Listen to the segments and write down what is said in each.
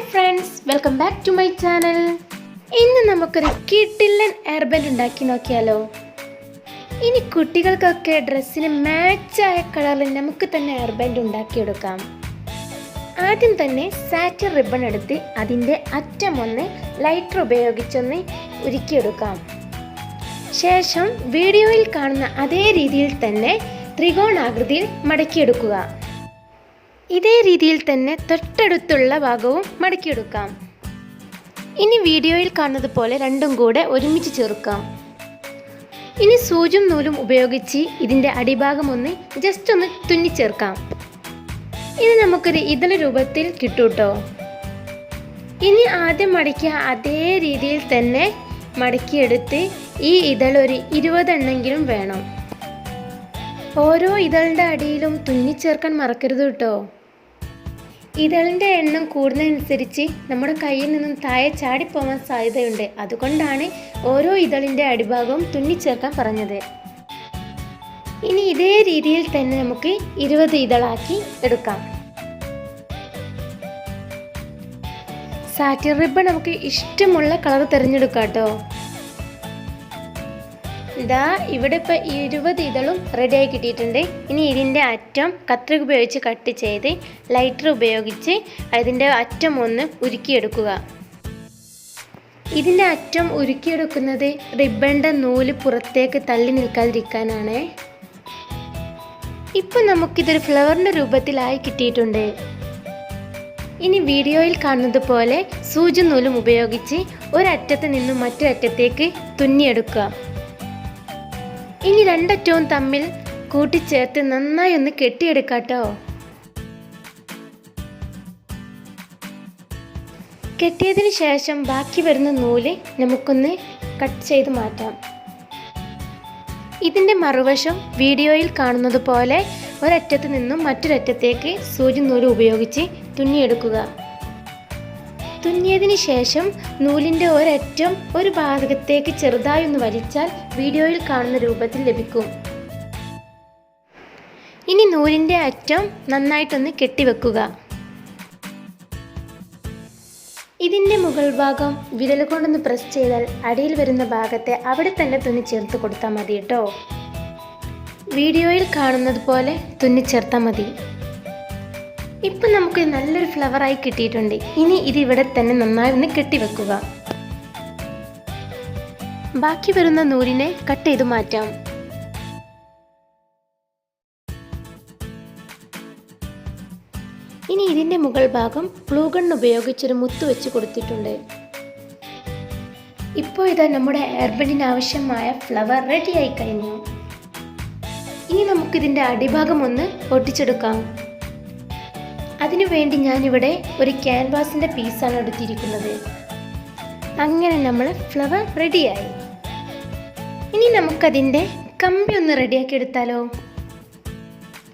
Hi friends welcome back to my channel. ഇന്ന് നമുക്കൊരു കിട്ടില്ലൻ herbal ഉണ്ടാക്കി നോക്കിയാലോ? ഇനി കുട്ടികൾക്കൊക്കെ ഡ്രസ്സിന് മാച്ചായ കളറിൽ നമുക്ക് തന്നെ എയർബെൻഡ് ഉണ്ടാക്കിയെടുക്കാം. ആദ്യം തന്നെ സാറ്റർ റിബൺ എടുത്ത് അതിന്റെ അറ്റം ഒന്ന് ലൈറ്റർ ഉപയോഗിച്ചൊന്ന് ഉരുക്കിയെടുക്കാം. ശേഷം വീഡിയോയിൽ കാണുന്ന അതേ രീതിയിൽ തന്നെ ത്രികോണാകൃതിയിൽ മടക്കിയെടുക്കുക. ഇതേ രീതിയിൽ തന്നെ തൊട്ടടുത്തുള്ള ഭാഗവും മടക്കിയെടുക്കാം. ഇനി വീഡിയോയിൽ കാണുന്നത് പോലെ രണ്ടും കൂടെ ഒരുമിച്ച് ചേർക്കാം. ഇനി സൂചും നൂലും ഉപയോഗിച്ച് ഇതിന്റെ അടിഭാഗം ഒന്ന് ജസ്റ്റ് ഒന്ന് തുന്നിച്ചേർക്കാം. ഇനി നമുക്കൊരു ഇതള രൂപത്തിൽ കിട്ടൂട്ടോ. ഇനി ആദ്യം മടക്കിയ അതേ രീതിയിൽ തന്നെ മടക്കിയെടുത്ത് ഈ ഇതൾ ഒരു ഇരുപതെണ്ണെങ്കിലും വേണം. ഓരോ ഇതളിന്റെ അടിയിലും തുന്നിച്ചേർക്കാൻ മറക്കരുത് കേട്ടോ. ഇതളിന്റെ എണ്ണം കൂടുന്നതനുസരിച്ച് നമ്മുടെ കയ്യിൽ നിന്നും താഴെ ചാടിപ്പോവാൻ സാധ്യതയുണ്ട്. അതുകൊണ്ടാണ് ഓരോ ഇതളിന്റെ അടിഭാഗവും തുന്നിച്ചേർക്കാൻ പറഞ്ഞത്. ഇനി ഇതേ രീതിയിൽ തന്നെ നമുക്ക് ഇരുപത് ഇതളാക്കി എടുക്കാം. സാറ്റിൻ റിബൺ നമുക്ക് ഇഷ്ടമുള്ള കളർ തിരഞ്ഞെടുക്കാം കേട്ടോ. ഇതാ ഇവിടെ ഇപ്പോൾ ഇരുപത് ഇതളും റെഡിയായി കിട്ടിയിട്ടുണ്ട്. ഇനി ഇതിന്റെ അറ്റം കത്രിക ഉപയോഗിച്ച് കട്ട് ചെയ്ത് ലൈറ്റർ ഉപയോഗിച്ച് അതിന്റെ അറ്റം ഒന്ന് ഉരുക്കിയെടുക്കുക. ഇതിന്റെ അറ്റം ഉരുക്കിയെടുക്കുന്നത് റിബണിന്റെ നൂൽ പുറത്തേക്ക് തള്ളി നിൽക്കാതിരിക്കാനാണ്. ഇപ്പം നമുക്കിതൊരു ഫ്ലവറിന്റെ രൂപത്തിലായി കിട്ടിയിട്ടുണ്ട്. ഇനി വീഡിയോയിൽ കാണുന്നത് പോലെ സൂചി നൂലും ഉപയോഗിച്ച് ഒരറ്റത്ത് നിന്നും മറ്റൊരറ്റത്തേക്ക് തുന്നിയെടുക്കുക. ഇനി രണ്ടറ്റവും തമ്മിൽ കൂട്ടിച്ചേർത്ത് നന്നായി ഒന്ന് കെട്ടിയെടുക്കാട്ടോ. കെട്ടിയതിന് ശേഷം ബാക്കി വരുന്ന നൂൽ നമുക്കൊന്ന് കട്ട് ചെയ്ത് മാറ്റാം. ഇതിന്റെ മറുവശം വീഡിയോയിൽ കാണുന്നത് പോലെ ഒരറ്റത്ത് നിന്നും മറ്റൊരറ്റത്തേക്ക് സൂചി നൂൽ ഉപയോഗിച്ച് തുന്നിയെടുക്കുക. തുന്നിയതിന് ശേഷം നൂലിന്റെ ഒരറ്റം ഒരു ഭാഗത്തേക്ക് ചെറുതായി ഒന്ന് വലിച്ചാൽ വീഡിയോയിൽ കാണുന്ന രൂപത്തിൽ ലഭിക്കും. ഇനി നൂലിന്റെ അറ്റം നന്നായിട്ടൊന്ന് കെട്ടിവെക്കുക. ഇതിന്റെ മുകൾ ഭാഗം വിരൽ കൊണ്ടൊന്ന് പ്രസ് ചെയ്താൽ അടിയിൽ വരുന്ന ഭാഗത്തെ അവിടെ തന്നെ തുന്നി ചേർത്ത് കൊടുത്താൽ മതി കേട്ടോ. വീഡിയോയിൽ കാണുന്നത് പോലെ തുന്നി ചേർത്താൽ മതി. ഇപ്പം നമുക്ക് നല്ലൊരു ഫ്ലവറായി കിട്ടിയിട്ടുണ്ട്. ഇനി ഇത് ഇവിടെ തന്നെ നന്നായി ഒന്ന് കെട്ടിവെക്കുക ബാക്കി വരുന്ന നൂലിനെ കട്ട് ചെയ്ത് മാറ്റാം. ഇനി ഇതിന്റെ മുകൾ ഭാഗം ഗ്ലൂ ഗൺ ഉപയോഗിച്ചൊരു മുത്ത് വെച്ച് കൊടുത്തിട്ടുണ്ട്. ഇപ്പോൾ ഇത് നമ്മുടെ എയർബെഡിന് ആവശ്യമായ ഫ്ലവർ ആയി കഴിഞ്ഞു. ഇനി നമുക്കിതിന്റെ അടിഭാഗം ഒന്ന് ഒട്ടിച്ചെടുക്കാം. അതിനു വേണ്ടി ഞാനിവിടെ ഒരു ക്യാൻവാസിന്റെ പീസാണ് എടുത്തിരിക്കുന്നത്. അങ്ങനെ നമ്മൾ ഫ്ലവർ റെഡിയായി ഇനി നമുക്കതിന്റെ കമ്പി ഒന്ന് റെഡിയാക്കി എടുത്താലോ?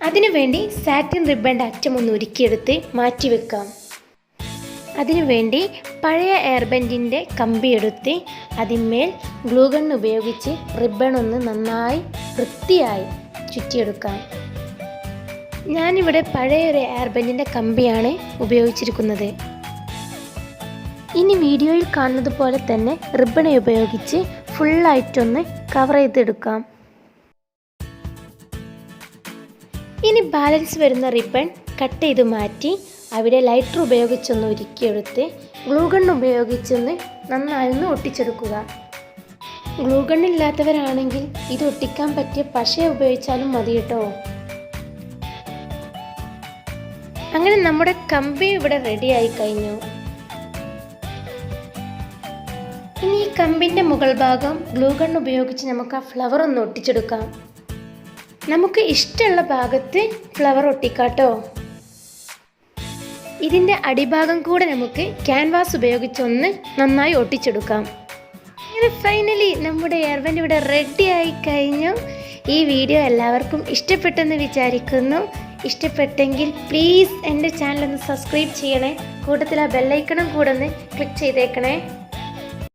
അതിനുവേണ്ടി സാറ്റിൻ റിബന്റെ അറ്റം ഒന്ന് ഉരുക്കിയെടുത്ത് മാറ്റി വെക്കാം. അതിനുവേണ്ടി പഴയ എയർബെൻഡിന്റെ കമ്പി എടുത്ത് അതിന്മേൽ ഗ്ലൂഗൺ ഉപയോഗിച്ച് റിബൺ ഒന്ന് നന്നായി വൃത്തിയായി ചുറ്റിയെടുക്കാം. ഞാനിവിടെ പഴയൊരു എയർബെൻഡിന്റെ കമ്പിയാണ് ഉപയോഗിച്ചിരിക്കുന്നത്. ഇനി വീഡിയോയിൽ കാണുന്നത് പോലെ തന്നെ റിബണെ ഉപയോഗിച്ച് ഫുള്ളായിട്ടൊന്ന് കവർ ചെയ്തെടുക്കാം. ഇനി ബാലൻസ് വരുന്ന റിബൺ കട്ട് ചെയ്ത് മാറ്റി അവിടെ ലൈറ്റർ ഉപയോഗിച്ചൊന്ന് ഉരുക്കിയെടുത്ത് ഗ്ലൂഗൺ ഉപയോഗിച്ചൊന്ന് നന്നായി ഒന്ന് ഒട്ടിച്ചെടുക്കുക ഗ്ലൂഗൺ ഇല്ലാത്തവരാണെങ്കിൽ ഇത് ഒട്ടിക്കാൻ പറ്റിയ പശ ഉപയോഗിച്ചാലും മതി കേട്ടോ അങ്ങനെ നമ്മുടെ കമ്പി ഇവിടെ റെഡി ആയി കഴിഞ്ഞു. ഇനി ഈ കമ്പിന്റെ മുകൾ ഭാഗം ഗ്ലൂ ഗൺ ഉപയോഗിച്ച് നമുക്ക് ആ ഫ്ലവർ ഒന്ന് ഒട്ടിച്ചെടുക്കാം. നമുക്ക് ഇഷ്ടമുള്ള ഭാഗത്ത് ഫ്ലവർ ഒട്ടിക്കാട്ടോ. ഇതിന്റെ അടിഭാഗം കൂടെ നമുക്ക് ക്യാൻവാസ് ഉപയോഗിച്ചൊന്ന് നന്നായി ഒട്ടിച്ചെടുക്കാം. അങ്ങനെ ഫൈനലി നമ്മുടെ എർവൻ ഇവിടെ റെഡി ആയി കഴിഞ്ഞു. ഈ വീഡിയോ എല്ലാവർക്കും ഇഷ്ടപ്പെട്ടെന്ന് വിചാരിക്കുന്നു. ഇഷ്ടപ്പെട്ടെങ്കിൽ പ്ലീസ് എന്റെ ചാനൽ ഒന്ന് സബ്സ്ക്രൈബ് ചെയ്യണേ. കൂട്ടത്തിൽ ആ ബെല്ലൈക്കണം കൂടെ ഒന്ന് ക്ലിക്ക് ചെയ്തേക്കണേ.